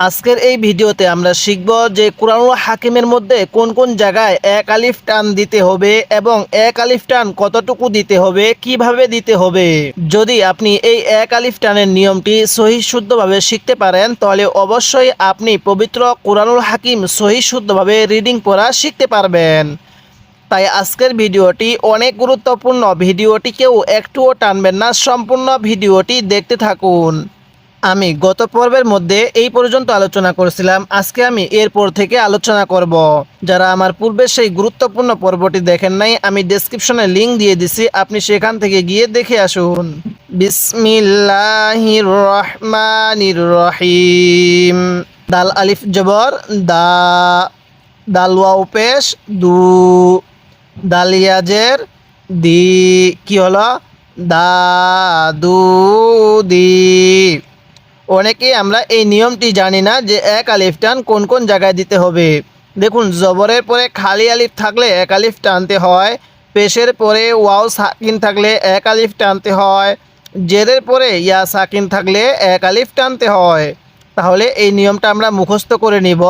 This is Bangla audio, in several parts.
আজকের এই ভিডিওতে আমরা শিখব যে কোরআনুল হাকিমের মধ্যে কোন কোন জায়গায় এক আলিফ টান দিতে হবে এবং এক আলিফ টান কতটুকু দিতে হবে, কীভাবে দিতে হবে। যদি আপনি এই এক আলিফ টানের নিয়মটি সহি শুদ্ধভাবে শিখতে পারেন, তাহলে অবশ্যই আপনি পবিত্র কোরআনুল হাকিম সহি শুদ্ধভাবে রিডিং পড়া শিখতে পারবেন। তাই আজকের ভিডিওটি অনেক গুরুত্বপূর্ণ। ভিডিওটিকেও একটুও টানবেন না, সম্পূর্ণ ভিডিওটি দেখতে থাকুন। আমি গত পর্বের মধ্যে এই পর্যন্ত আলোচনা করেছিলাম। আজকে আমি এরপর থেকে আলোচনা করব। যারা আমার পূর্বে সেই গুরুত্বপূর্ণ পর্বটি দেখেন নাই, আমি ডেসক্রিপশনে লিংক দিয়ে দিছি। আপনি সেখান থেকে গিয়ে দেখে আসুন। বিসমিল্লাহির রহমানির রহিম দাল আলিফ জবর, দা, দাল ওয়াও পেশ, দু দালিয়াজের দি, কি হলো? দা, দু। দি অনেকেই আমরা এই নিয়মটি জানি না যে এক আলিফ টান কোন কোন জায়গায় দিতে হবে। দেখুন, জবরের পরে খালি আলিফ থাকলে এক আলিফ টানতে হয়, পেশের পরে ওয়াও সাকিন থাকলে এক আলিফ টানতে হয় জেরের পরে ইয়া সাকিন থাকলে এক আলিফ টানতে হয়। তাহলে এই নিয়মটা আমরা মুখস্থ করে নিব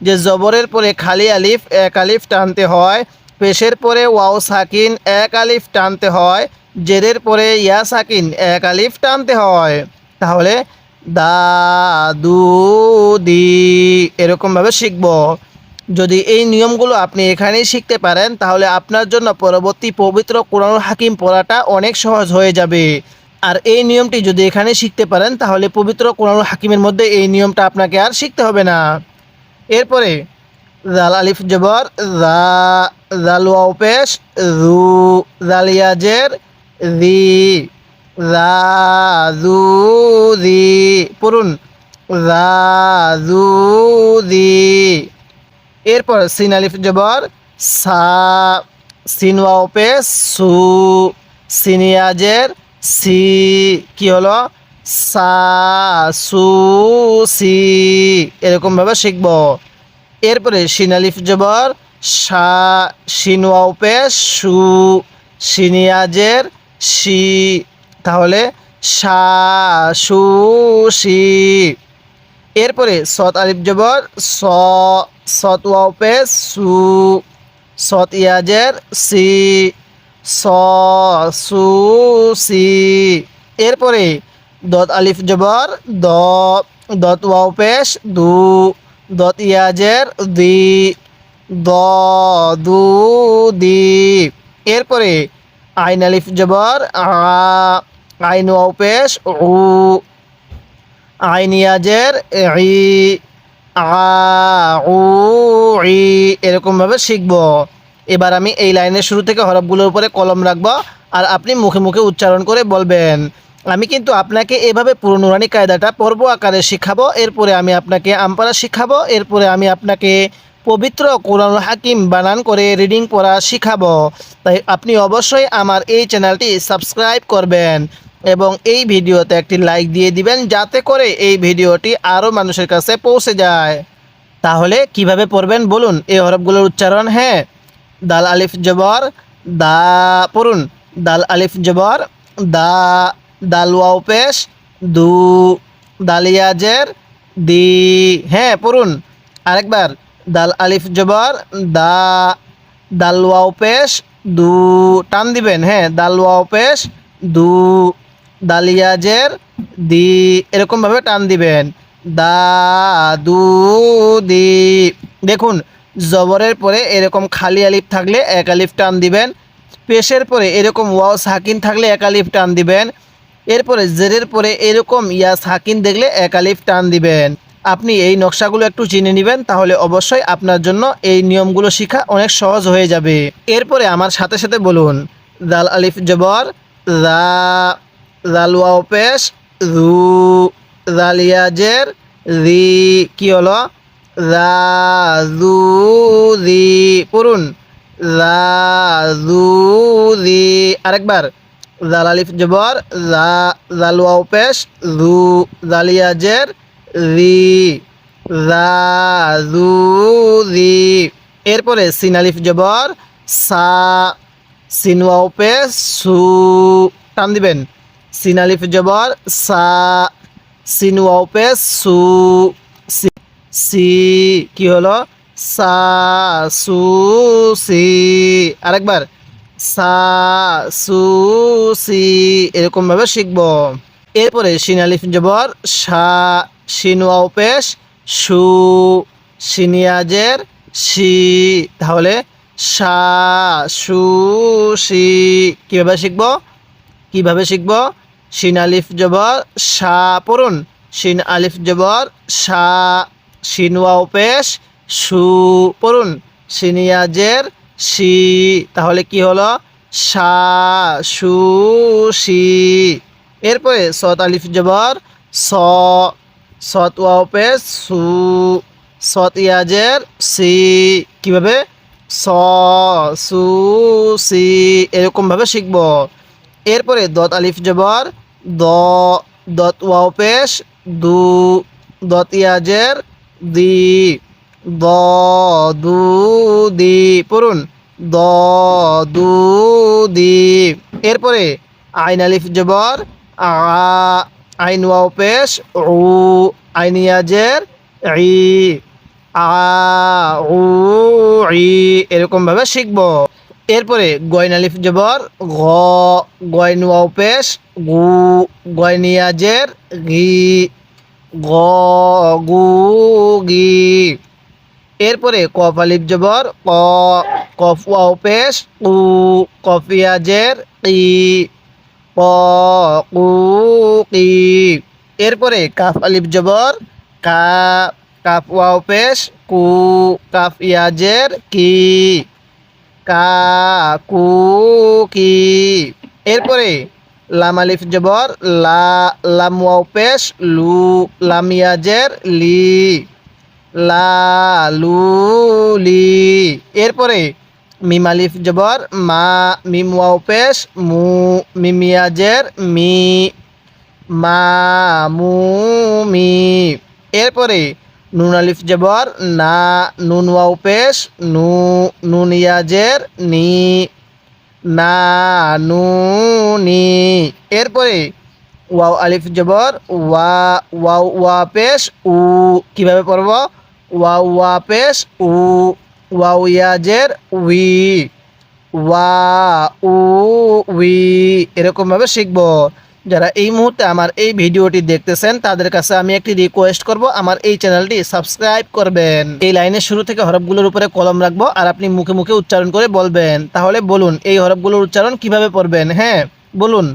যে জবরের পরে খালি আলিফ, এক আলিফ টানতে হয়, পেশের পরে ওয়াও সাকিন, এক আলিফ টানতে হয় জেরের পরে ইয়া সাকিন, এক আলিফ টানতে হয়। তাহলে দা দু। এরকমভাবে শিখব। যদি এই নিয়মগুলো আপনি এখানেই শিখতে পারেন, তাহলে আপনার জন্য পরবর্তী পবিত্র কোরআন হাকিম পড়াটা অনেক সহজ হয়ে যাবে। আর এই নিয়মটি যদি এখানে শিখতে পারেন, তাহলে পবিত্র কোরআন হাকিমের মধ্যে এই নিয়মটা আপনাকে আর শিখতে হবে না। এরপরে, জাল আলিফ জবর, জা, জাল ওয়াও পেশ রু জালিয়াজের রি রি পড়ুন রি এরপর সিন আলিফ জবর, সা, সিন ওয়াও পেশ সু সিনিয়াজের সি, কি হলো? সা, সু, সি, এরকমভাবে শিখব। এরপরে সিনালিফ জবর, সা সিনওয়াও পেশ সু সিনিয়াজের সি তাহলে সু এরপরে সৎ আলিফ জবর, স, সৎ ওয়াও পেশ সু, সৎ ইয়াজের, সি, স, সু, সি। এরপরে দত আলিফ জবর, দ, দত ওয়াও পেশ দু, দত ইয়াজের, দি, দ, দু, দি। এরপরে আইন আলিফ জবর, আ আইন ওয়াও উ। আইন ইয়াজের ই, আ, উ, ই, এরকমভাবে শিখব। এবার আমি এই লাইনের শুরু থেকে হরফগুলোর উপরে কলম রাখব আর আপনি মুখে মুখে উচ্চারণ করে বলবেন। আমি কিন্তু আপনাকে এভাবে পুরো নুরানি কায়দাটা পর্ব আকারে শিখাবো, এরপরে আমি আপনাকে আমপারা শিখাবো, এরপরে আমি আপনাকে পবিত্র কোরআন হাকিম বানান করে রিডিং পড়া শিখাবো। তাই আপনি অবশ্যই আমার এই চ্যানেলটি সাবস্ক্রাইব করবেন এবং এই ভিডিওতে একটি লাইক দিয়ে দিবেন যাতে করে এই ভিডিওটি আরও মানুষের কাছে পৌঁছে যায়। তাহলে কীভাবে পড়বেন বলুন? এই হরফগুলোর উচ্চারণ হ্যাঁ দাল আলিফ জবর, দা, পড়ুন। দাল আলিফ জবর, দা, দাল ওয়াও পেশ, দু দালিয়াজের দি হ্যাঁ পড়ুন। আরেকবার। দাল আলিফ জবর, দা, দাল ওয়াও পেশ, দু, টান দিবেন হ্যাঁ দাল ওয়াও পেশ, দু দালিয়াজের দি, এরকমভাবে টান দিবেন। দা, দু, দি, দেখুন, জবরের পরে এরকম খালি আলিফ থাকলে এক আলিফ টান দিবেন। পেশের পরে এরকম ওয়াও সাকিন থাকলে এক আলিফ টান দিবেন। এরপরে জেরের পরে এরকম ইয়া সাকিন দেখলে এক আলিফ টান দিবেন। আপনি এই নকশাগুলো একটু চিনে নেবেন, তাহলে অবশ্যই আপনার জন্য এই নিয়মগুলো শেখা অনেক সহজ হয়ে যাবে। এরপরে আমার সাথে সাথে বলুন জাল আলিফ জবর, রা জাল ওয়াও রু জালিয়াজের রি, কি হলো? রাজু রি পড়ুন। রাজু রি আরেকবার। জাল আলিফ জবর জা জাল ওয়াও পেশ, রু জালিয়াজের রি রাজু রি এরপরে সিন আলিফ জবর, সা, সিন ওয়াও পেশ সু। টান দিবেন। সিন আলিফ জবর, সা, সিন ওয়াও সু। সি কি হলো? সা, সু, সি। আরেকবার। সা, সু, সি। এরকম ভাবে শিখব। এরপরে সিন আলিফ জবর, সা সিনুয়া পেশ, সু, সিনিয়াজের সি। তাহলে সা, সু, সি। কীভাবে শিখব? কীভাবে শিখব? সিন আলিফ জবর, সা পড়ুন। সিন আলিফ জবর, সা সিনওয়াও পেশ, সু পড়ুন। সিনিয়াজের সি। তাহলে কি হলো? সা, সু, সি। এরপরে সত আলিফ জবর, স সত ওয়াও পেশ সু সত ইয়াজের সি, কীভাবে? স, সু, সি, এরকমভাবে শিখব। এরপরে দত আলিফ জবর, দ, দত ওয়াও পেশ দু, দত ইয়াজের দি, দ, দু, দি, পড়ুন। দ, দু, দি। এরপরে আইন আলিফ জবর, আ আইন ওয়াও পেশ উ, আইন ইয়াজের ই, আ, উ, ই, এরকমভাবে শিখব। এরপরে গয়ন আলিফ জবর গ গয়ন ওয়াও পেশ গু গয়নিয়াজের ঘি গ গু গি এরপরে কফ আলিফ জবর, ক, কফ ওয়াও পেশ উ কফিয়াজের ই এরপরে কাফ আলিফ জবর, কা, কাফ পেশ, কু, কাফ ইয়াজের কি, কা, কু, কি। এরপরে লাম আলিফ জবর, লা, লাম ওয়াও পেশ, লু, লাম ইয়াজের লি, লা, লু, লি। এরপরে মিম আলিফ জবর, মা মিম ওয়াও পেশ, মু মিমিয়াজের মি মা মু মি। এরপরে নুন আলিফ জবর, না নুন ওয়াও পেশ, নু নুন ইয়াজের নি না নু নি। এরপরে ওয়াও আলিফ জবর, ওয়া ওয়াও ওয়া পেশ, উ। কীভাবে পড়ব? ওয়াও ওয়া পেশ, উ। ওয়াও ইয়াজের উই ওয়া উ উই এরকমভাবে শিখব। যারা এই মুহূর্তে আমার এই ভিডিওটি দেখতেছেন, তাদের কাছে আমি একটি রিকোয়েস্ট করব, আমার এই চ্যানেলটি সাবস্ক্রাইব করবেন। এই লাইনের শুরু থেকে হরফগুলোর উপরে কলম রাখব, আর আপনি মুখে মুখে উচ্চারণ করে বলবেন। তাহলে বলুন, এই হরফগুলোর উচ্চারণ কীভাবে পড়বেন? হ্যাঁ বলুন।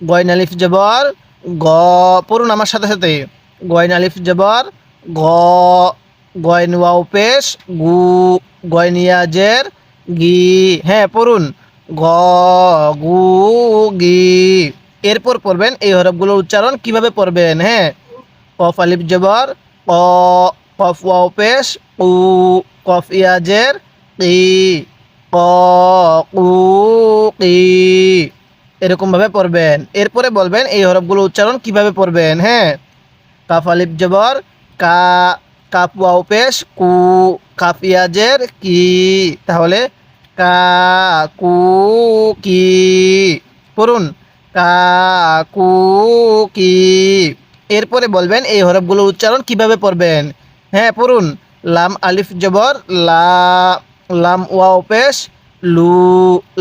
গয়ন আলিফ জবর, গ, পড়ুন আমার সাথে সাথে। গয়ন আলিফ জবর, গ গয়ন ওয়াও গু, গয়নিয়াজের গি হ্যাঁ পড়ুন। গ, গু, গি। এরপর পড়বেন এই হরফগুলোর উচ্চারণ কীভাবে পড়বেন হ্যাঁ? কফ আলিফ জবর ক কফ ওয়াও পেশ, উ, কফ ইয়াজের কি ক কু কি এরকমভাবে পড়বেন। এরপরে বলবেন এই হরফগুলো উচ্চারণ কীভাবে পড়বেন হ্যাঁ? কাফ আলিফ জবর, কা কাপ ওয়াও পেশ কু কাফ ইয়াজের কি? তাহলে কা কু কি পড়ুন কা কু কি এরপরে বলবেন এই হরফগুলো উচ্চারণ কীভাবে পড়বেন? হ্যাঁ পড়ুন, লাম আলিফ জবর, লা, লাম ওয়াও পেশ, লু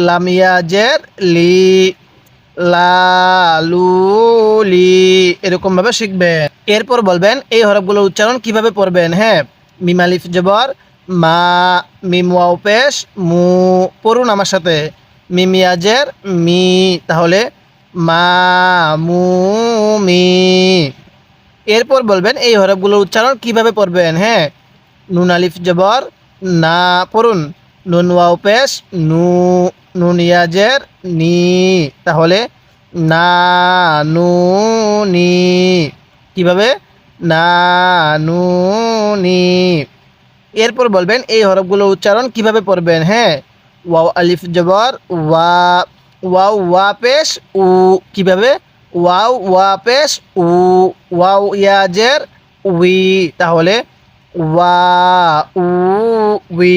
লাম ইয়াজের লি লা লু লি এরকমভাবে শিখবেন। এরপর বলবেন, এই হরফগুলোর উচ্চারণ কীভাবে পড়বেন? হ্যাঁ মিমালিফ জবর, মা, মিম ওয়াও পেশ, মু, পড়ুন আমার সাথে। মিমিয়াজের মি, তাহলে মা, মু, মি। এরপর বলবেন, এই হরফগুলোর উচ্চারণ কীভাবে পড়বেন? হ্যাঁ নুন আলিফ জবর, না, পড়ুন। নুন ওয়াও পেশ, নু নুন ইয়াজের নি। তাহলে না নু নি কীভাবে? না নু নি এরপর বলবেন এই হরফগুলোর উচ্চারণ কীভাবে পড়বেন? হ্যাঁ ওয়াও আলিফ জবর, ওয়া, ওয়াও ওয়া পেশ, উ। কীভাবে? ওয়াও ওয়া পেশ, উ। ওয়াও ইয়াজের উই। তাহলে ওয়া, উ, উই।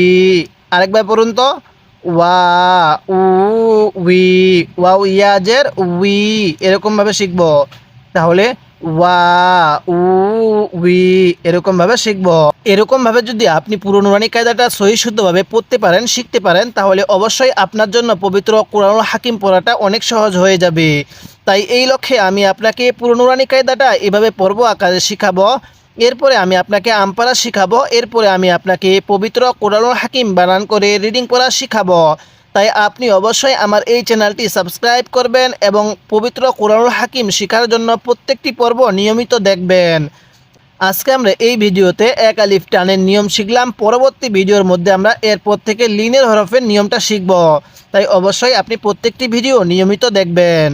আরেকবার পড়ুন তো। ওয়া উ উই ওয়াও ইয়াজের উই এরকমভাবে শিখব। তাহলে ওয়া উ উই এরকম ভাবে শিখব। এরকম ভাবে যদি আপনি পুরো নুরানি কায়দাটা সহি শুদ্ধভাবে পড়তে পারেন, শিখতে পারেন, তাহলে অবশ্যই আপনার জন্য পবিত্র কোরআন হাকিম পড়াটা অনেক সহজ হয়ে যাবে। তাই এই লক্ষ্যে আমি আপনাকে পুরো নুরানি কায়দাটা এভাবে পর্ব আকারে শিখাবো। এরপরে আমি আপনাকে আমপারা শিখাবো। এরপরে আমি আপনাকে পবিত্র কোরআন হাকিম বানান করে রিডিং পড়া শিখাবো। তাই আপনি অবশ্যই আমার এই চ্যানেলটি সাবস্ক্রাইব করবেন এবং পবিত্র কোরআনুল হাকিম শেখার জন্য প্রত্যেকটি পর্ব নিয়মিত দেখবেন। আজকে আমরা এই ভিডিওতে এক আলিফ টানের নিয়ম শিখলাম। পরবর্তী ভিডিওর মধ্যে আমরা এরপর থেকে লিনের হরফের নিয়মটা শিখব। তাই অবশ্যই আপনি প্রত্যেকটি ভিডিও নিয়মিত দেখবেন।